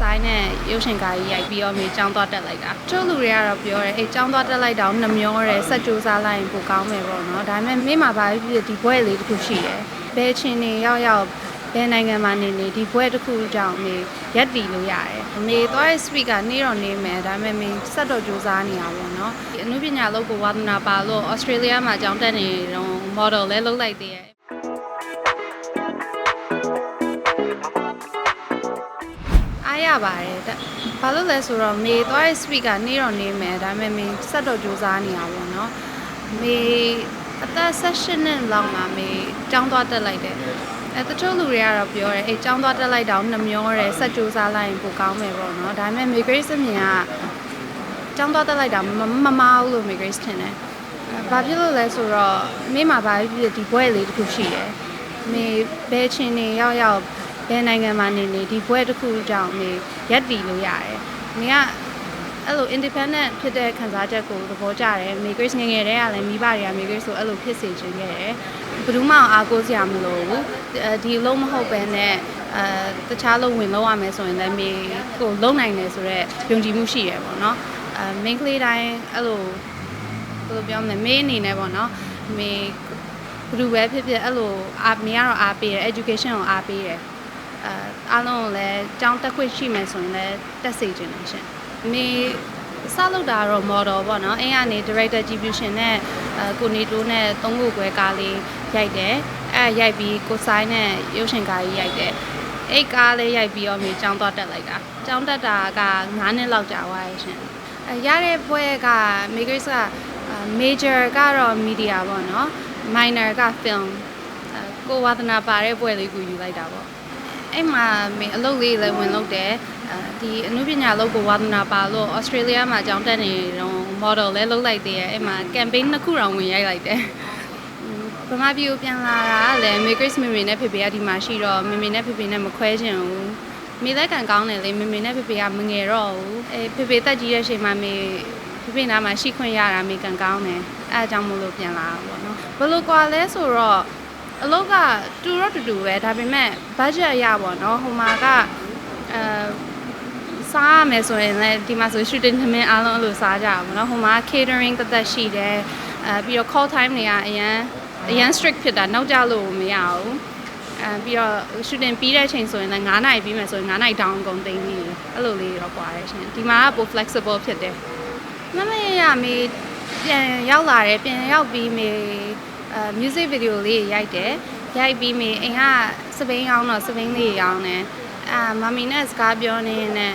ဆိုင်နဲ့ရုပ်ရှင်ကားကြီးရိုက်ပြီးတော့မေចောင်းသွားတက်လိုက်တာကျို့လူတွေကတော့ပြောတယ်အေးចောင်းသွားတက်လိုက်တော့နှမျောတယ်ဆက်ကြိုးစားလိုက်ရင်ပိုကောင်းမယ်ပေါ့နော်ဒါပေမဲ့မေးမှာပါဖြစ်ဖြစ်ဒီဘွဲလေးတစ်ခုရှိတယ်ဘယ်ချင်းနေရောက်ရောက်ဘယ်နိုင်ငံမှာနေနေဒီဘွဲတစ်ခုကြောင့်မေရက်တည်လို့ရတယ်မေသွားရဲ့ speak ကနေတော့နေမယ်ဒါပေမဲ့မေဆက်တော့ကြိုးစားနေရပါပေါ့နော်ဒီအမှုပညာလောက်ကိုဝါသနာပါလို့ Australia မှာကျောင်းတက်နေတော့ model လဲလုပ်လိုက်သေးတယ် အားရပါတယ်။ဘာလို့လဲဆိုတော့မေသွားရဲ့ speed ကနေတော့နေမယ်ဒါပေမဲ့မေဆက်တော့ကြိုးစားနေတာပေါ့နော်။မေအသက်16နှစ်လောက်မှာမေကျောင်းသွားတက်လိုက်တယ်။အဲတချို့လူတွေကတော့ပြောတယ်အဲကျောင်းသွားတက်လိုက်တော့နှမျောတယ်ဆက်ကြိုးစားလိုက်ရင်ပိုကောင်းမယ်ပေါ့နော်။ဒါပေမဲ့မေ grace အမြင်ကကျောင်းသွားတက်လိုက်တာမမဘူးလို့မေ grace ထင်တယ်။ဘာဖြစ်လို့လဲဆိုတော့မိမှာဘာဖြစ်ဖြစ်ဒီဘွဲလေးတစ်ခုရှိတယ်။မေဘဲချင်းနေရောက်ရောက် ဘယ်နိုင်ငံမှာနေနေဒီဘွဲတစ်ခုကြောင့်နေရက်တည်လို့ရတယ်။နေကအဲ့လို independent ဖြစ်တဲ့ခံစားချက်ကိုသဘောကျတယ်။ Matrix ငယ်ငယ်တည်းကလည်းမိဘတွေက Matrix ဆိုအဲ့လိုဖြစ်စေချင်ခဲ့တယ်။ဘယ်သူမှအားကိုးစရာမလိုဘူး။အဲဒီအလုံးမဟုတ်ပဲနဲ့အဲတခြားလုံးဝင်လုံးရမယ်ဆိုရင်လည်းမေကိုလုံနိုင်တယ်ဆိုတော့ယုံကြည်မှုရှိရပေါ့နော်။အဲ main ကလေးတိုင်းအဲ့လိုဘယ်လိုပြောမလဲမေးအနေနဲ့ပေါ့နော်။မေဘယ်သူပဲဖြစ်ဖြစ်အဲ့လိုအားမေကတော့အားပေးတယ် education ကိုအားပေးတယ် အဲအားလုံးကိုလည်းကြောင်းတက်ခွင့်ရှိမယ်ဆိုရင်လည်းတက်စေချင်တယ်ရှင်။မေစလုပ်တာတော့ model ပေါ့နော်။အင်းကနေ director distribution နဲ့အဲကိုနေတိုးနဲ့သုံးခုခွဲကားလေးရိုက်တယ်။အဲရိုက်ပြီးကိုဆိုင်နဲ့ရုပ်ရှင်ကားကြီးရိုက်တယ်။အဲ့ကားလေးရိုက်ပြီးတော့မေကြောင်းသွားတက်လိုက်တာ။ကြောင်းတက်တာက9နှစ်လောက်ကြာသွားရဲ့ရှင်။အဲရတဲ့ဘွဲက Matrix က major ကတော့ media ပေါ့နော်။ minor က film အဲကိုဝါသနာပါတဲ့ဘွဲလေးကိုယူလိုက်တာပေါ့။ အဲ့မှာမင်းအလုပ်လေးလည်းဝင်လုပ်တယ်အဲဒီအနုပညာလုပ်ကိုဝါသနာပါလို့ Australia မှာကျောင်းတက်နေတော့ model လည်းလုပ်လိုက်သေးတယ်အဲ့မှာ campaign နှစ်ခုတောင်ဝင်ရိုက်လိုက်တယ်ဗမာပြည်ကိုပြန်လာတာကလည်း Matrix မေမေနဲ့ဖေဖေကဒီမှာရှိတော့မေမေနဲ့ဖေဖေနဲ့မခွဲချင်ဘူးမေလည်းကန်ကောင်းတယ်လေမေမေနဲ့ဖေဖေကမငယ်တော့ဘူးအဲဖေဖေတက်ကြီးတဲ့အချိန်မှာမေဖေဖေနားမှာရှိခွင့်ရတာမေကန်ကောင်းတယ်အဲအကြောင်းမို့လို့ပြန်လာတာပေါ့နော်ဘယ်လိုကွာလဲဆိုတော့ အလုပ်ကတူတော့တူတူပဲဒါပေမဲ့ budget အရပေါ့နော်ဟိုမှာကအဲစားရမယ်ဆိုရင်လည်းဒီမှာဆို shooting သမင်းအားလုံးအဲ့လိုစားကြတာပေါ့နော်ဟိုမှာ catering တက်တက်ရှိတယ်အဲပြီးတော့ call time တွေကအရန်အရန် strict ဖြစ်တာနောက်ကြလို့မရဘူးအဲပြီးတော့ shooting ပြီးတဲ့အချိန်ဆိုရင်လည်း9နာရီပြီးမယ်ဆိုရင်9နာရီ down ကုန်သိမ်းပြီးအဲ့လိုလေးတော့ပွားတယ်ရှင်ဒီမှာကပို flexible ဖြစ်တယ်မမရရမေပြန်ရောက်လာတယ်ပြန်ရောက်ပြီးမေ အဲ music video လေးရိုက်တယ်ရိုက်ပြီးမိအိမ်ကစပိန်အောင်တော့စပိန်လေးရောင်းတယ်အာမမီနဲ့စကားပြောနေနဲ့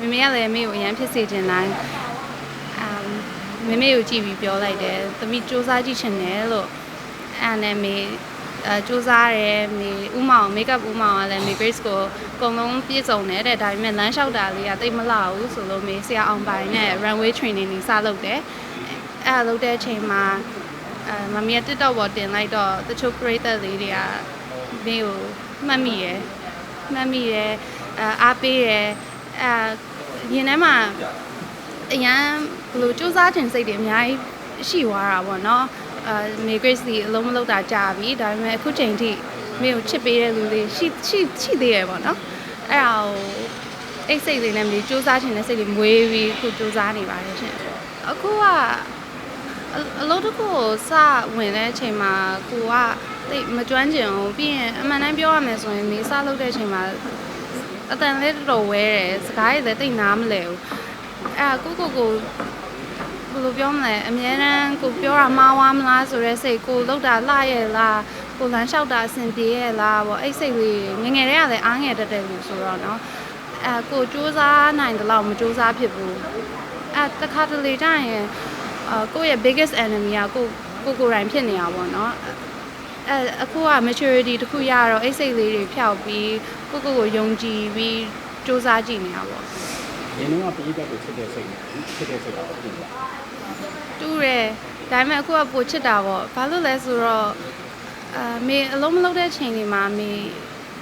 မမေကလည်းမေကိုအရန်ဖြစ်စေချင်တိုင်းအာမမေကိုကြည့်ပြီးပြောလိုက်တယ်သမီးစူးစမ်းကြည့်ချင်တယ်လို့အဲ့နဲ့မေအဲစူးစမ်းတယ်မေဥမောင်မိတ်ကပ်ဥမောင်ကလည်းမေ Grace ကိုအကုန်လုံးပြည့်စုံတယ်တဲ့ဒါပေမဲ့လမ်းလျှောက်တာလေးကတိတ်မလှဘူးဆိုလို့မေဆရာအောင်ပိုင်နဲ့ runway training တွေစလုပ်တယ်အဲ့ဒါလုပ်တဲ့အချိန်မှာ အဲမမီက TikTok ပေါ်တင်လိုက်တော့တချို့ creator လေးတွေကမင်းကိုမှတ်မိရယ်မှတ်မိရယ်အဲအားပေးရယ်အဲရင်ထဲမှာအရန်ဘယ်လိုစူးစမ်းခြင်းစိတ်တွေအများကြီးရှိသွားတာပေါ့နော်အဲမေ Grace ဒီအလုံးမလုံးတာကြာပြီဒါပေမဲ့အခုချိန်ထိမင်းကိုချစ်ပေးတဲ့လူတွေရှိရှိရှိသေးရယ်ပေါ့နော်အဲ့ဒါကိုအိတ်စိတ်လေးနဲ့မင်းစူးစမ်းခြင်းနဲ့စိတ်တွေမွေးပြီးအခုစူးစမ်းနေပါတယ်ရှင်အခုက အအလုပ်တစ်ခုကိုစဝင်တဲ့အချိန်မှာကိုကတိတ်မကျွမ်းကျင်ဘူးပြီးရင်အမှန်တမ်းပြောရမယ်ဆိုရင်မေစလုပ်တဲ့အချိန်မှာအတန်လေးတော်တော်ဝဲတယ်စကားတွေလည်းတိတ်နားမလဲဘူးအဲ့ဒါကိုကိုကိုဘယ်လိုပြောမလဲအများတန်းကိုပြောတာမှားဝါမလားဆိုတဲ့စိတ်ကိုလောက်တာလှရဲ့လားကိုလမ်းလျှောက်တာအဆင်ပြေရဲ့လားပေါ့အဲ့စိတ်လေးငယ်ငယ်တည်းကလည်းအားငယ်တတ်တယ်လို့ဆိုတော့เนาะအဲကိုစူးစမ်းနိုင်တယ်လို့မစူးစမ်းဖြစ်ဘူးအဲတခါတလေတိုင်းရင် အာ ကိုယ့်ရဲ့ biggest enemy ကကိုကိုကိုယ်တိုင်ဖြစ်နေတာပေါ့နော်အဲအခုက maturity တခုရတော့အိတ်စိတ်လေးတွေဖျောက်ပြီးကိုကိုကိုယုံကြည်ပြီးစူးစမ်းကြည့်နေတာပေါ့ရင်းနှီးကပြည်သက်ကိုချစ်တဲ့စိတ်နဲ့ချစ်တဲ့စိတ်ကတော့ပြင်ပါတူတယ်ဒါပေမဲ့အခုကပိုချစ်တာပေါ့ဘာလို့လဲဆိုတော့အာမေအလုံးမလုံးတဲ့ချိန်တွေမှာမေ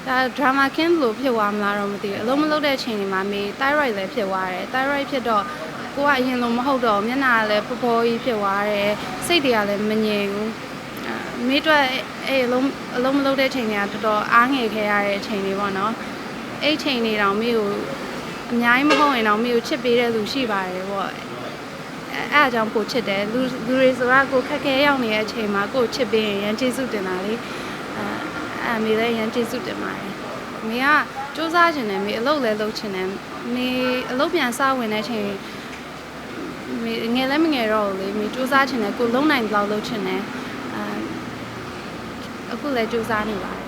ဒါ drama king လို့ဖြစ်သွားမလားတော့မသိဘူးအလုံးမလုံးတဲ့ချိန်တွေမှာမေ thyroid လည်းဖြစ်သွားတယ် thyroid ဖြစ်တော့ ကိုကအရင်လိုမဟုတ်တော့ဘူးမျက်နှာကလည်းဖောဖောကြီးဖြစ်သွားတယ်စိတ်တွေကလည်းမငြိမ်ဘူးအာမေတို့အဲ့အလုံးအလုံးမလုံးတဲ့ချိန်တွေကတော်တော်အားငယ်ခဲ့ရတဲ့ချိန်တွေပေါ့နော်အဲ့ချိန်တွေတောင်မေကိုအများကြီးမဟုတ်ရင်တော့မေကိုချစ်ပေးတဲ့လူရှိပါတယ်ပေါ့အဲအဲ့အကြောင်းပိုချစ်တယ်လူလူတွေဆိုတာကိုခက်ခဲရောက်နေတဲ့အချိန်မှာကိုကိုချစ်ပေးရင်ရန်ကျေးဇူးတင်တာလေအဲအဲ့မေလည်းရန်ကျေးဇူးတင်ပါတယ်မေကစူးစမ်းခြင်းနဲ့မေအလုပ်လည်းလုပ်ခြင်းနဲ့မေအလုပ်ပြန်စဝင်တဲ့အချိန်မေ ငယ်လည်းမငယ်တော့ဘူးလေမေစူးစမ်းချင်တယ်ကိုလုံးနိုင်ဘလောက်လုပ်ချင်တယ်အဲအခုလည်းစူးစမ်းနေပါတယ်